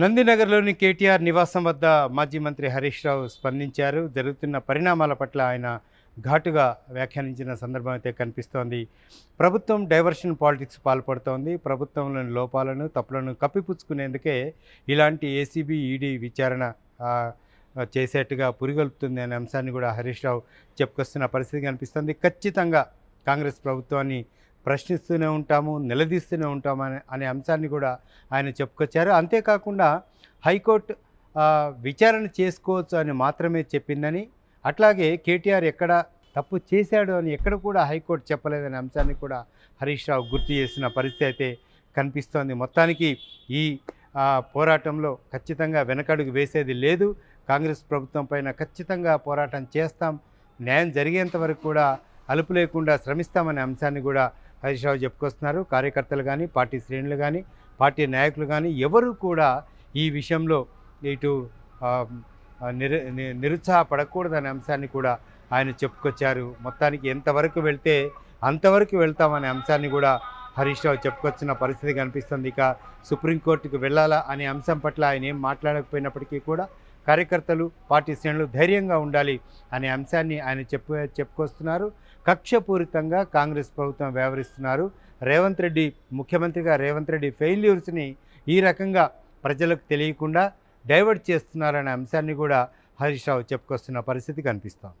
నందినగర్లోని కేటీఆర్ నివాసం వద్ద మాజీ మంత్రి హరీష్ రావు స్పందించారు. జరుగుతున్న పరిణామాల పట్ల ఆయన ఘాటుగా వ్యాఖ్యానించిన సందర్భం అయితే కనిపిస్తోంది. ప్రభుత్వం డైవర్షన్ పాలిటిక్స్ పాల్పడుతోంది. ప్రభుత్వంలోని లోపాలను తప్పులను కప్పిపుచ్చుకునేందుకే ఇలాంటి ఏసీబీ ఈడీ విచారణ చేసేట్టుగా పురిగొల్పుతుంది అనే అంశాన్ని కూడా హరీష్ రావు చెప్పుకొస్తున్న పరిస్థితి కనిపిస్తుంది. ఖచ్చితంగా కాంగ్రెస్ ప్రభుత్వాన్ని ప్రశ్నిస్తూనే ఉంటాము నిలదీస్తూనే ఉంటాము అనే అనే అంశాన్ని కూడా ఆయన చెప్పుకొచ్చారు. అంతేకాకుండా హైకోర్టు విచారణ చేసుకోవచ్చు అని మాత్రమే చెప్పిందని అట్లాగే కేటీఆర్ ఎక్కడ తప్పు చేశాడు అని ఎక్కడ కూడా హైకోర్టు చెప్పలేదనే అంశాన్ని కూడా హరీష్ రావు గుర్తు చేసిన పరిస్థితి అయితే కనిపిస్తోంది. మొత్తానికి ఈ పోరాటంలో ఖచ్చితంగా వెనకడుగు వేసేది లేదు. కాంగ్రెస్ ప్రభుత్వం పైన ఖచ్చితంగా పోరాటం చేస్తాం. న్యాయం జరిగేంత వరకు కూడా అలుపు లేకుండా శ్రమిస్తామనే అంశాన్ని కూడా హరీష్ రావు చెప్పుకొస్తున్నారు. కార్యకర్తలు కానీ పార్టీ శ్రేణులు కానీ పార్టీ నాయకులు కానీ ఎవరు కూడా ఈ విషయంలో ఇటు నిరు నిరుత్సాహపడకూడదనే అంశాన్ని కూడా ఆయన చెప్పుకొచ్చారు. మొత్తానికి ఎంతవరకు వెళ్తే అంతవరకు వెళ్తామనే అంశాన్ని కూడా హరీష్ రావు చెప్పుకొచ్చిన పరిస్థితి కనిపిస్తుంది. ఇక సుప్రీంకోర్టుకు వెళ్ళాలా అనే అంశం పట్ల ఆయన ఏం మాట్లాడకపోయినప్పటికీ కూడా కార్యకర్తలు పార్టీ శ్రేణులు ధైర్యంగా ఉండాలి అనే అంశాన్ని ఆయన చెప్పు చెప్పుకొస్తున్నారు. కక్షపూరితంగా కాంగ్రెస్ ప్రభుత్వం వ్యవహరిస్తున్నారు. రేవంత్ రెడ్డి ముఖ్యమంత్రిగా రేవంత్ రెడ్డి ఫెయిల్యూర్స్ని ఈ రకంగా ప్రజలకు తెలియకుండా డైవర్ట్ చేస్తున్నారనే అంశాన్ని కూడా హరీష్ రావు చెప్పుకొస్తున్న పరిస్థితి కనిపిస్తోంది.